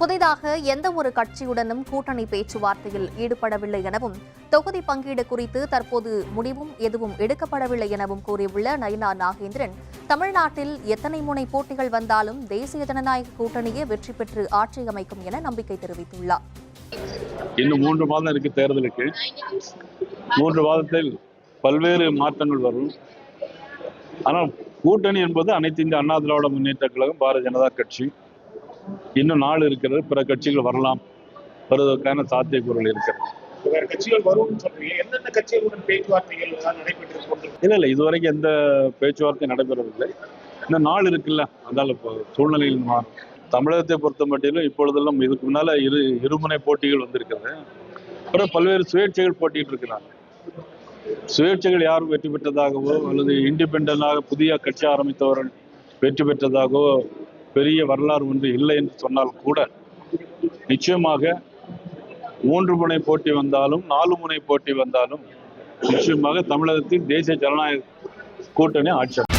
புதிதாக எந்த ஒரு கட்சியுடனும் கூட்டணி பேச்சுவார்த்தையில் ஈடுபடவில்லை எனவும் தொகுதி பங்கீடு குறித்து தற்போது முடிவும் எதுவும் எடுக்கப்படவில்லை எனவும் கூறியுள்ள நயினா நாகேந்திரன் தமிழ்நாட்டில் எத்தனை முனை போட்டிகள் வந்தாலும் தேசிய ஜனநாயக கூட்டணியே வெற்றி பெற்று ஆட்சி அமைக்கும் என நம்பிக்கை தெரிவித்துள்ளார். இன்னும் மூன்று மாதம் இருக்கு தேர்தலுக்கு. மூன்று மாதத்தில் பல்வேறு மாற்றங்கள் வரும். ஆனால் கூட்டணி என்பது அனைத்து இந்திய அண்ணா திராவிட முன்னேற்ற கழகம் பாரதிய ஜனதா கட்சி. இன்னும் நாள் இருக்கிறது பிற கட்சிகள் வரலாம். வருவதற்கான சாத்தியக்கூறுகள் இருக்கிறது. இல்லை இல்லை இதுவரைக்கும் எந்த பேச்சுவார்த்தை நடைபெறவில்லை. இன்னும் நாள் இருக்குல்ல இப்போ சூழ்நிலையில் மாறும். தமிழகத்தை பொறுத்த மட்டிலும் இப்பொழுதெல்லாம் இதுக்கு முன்னால இரு இருமுனை போட்டிகள் வந்திருக்கிறது. அப்புறம் பல்வேறு சுயேட்சைகள் போட்டிட்டு இருக்கிறாங்க. சுயேட்சைகள் யாரும் வெற்றி பெற்றதாகவோ அல்லது இண்டிபெண்டாக புதிய கட்சி ஆரம்பித்தவர்கள் வெற்றி பெற்றதாகவோ பெரிய வரலாறு ஒன்று இல்லை என்று சொன்னால் கூட நிச்சயமாக மூன்று முனை போட்டி வந்தாலும் நாலு முனை போட்டி வந்தாலும் நிச்சயமாக தமிழகத்தில் தேசிய ஜனநாயக கூட்டணி ஆட்சி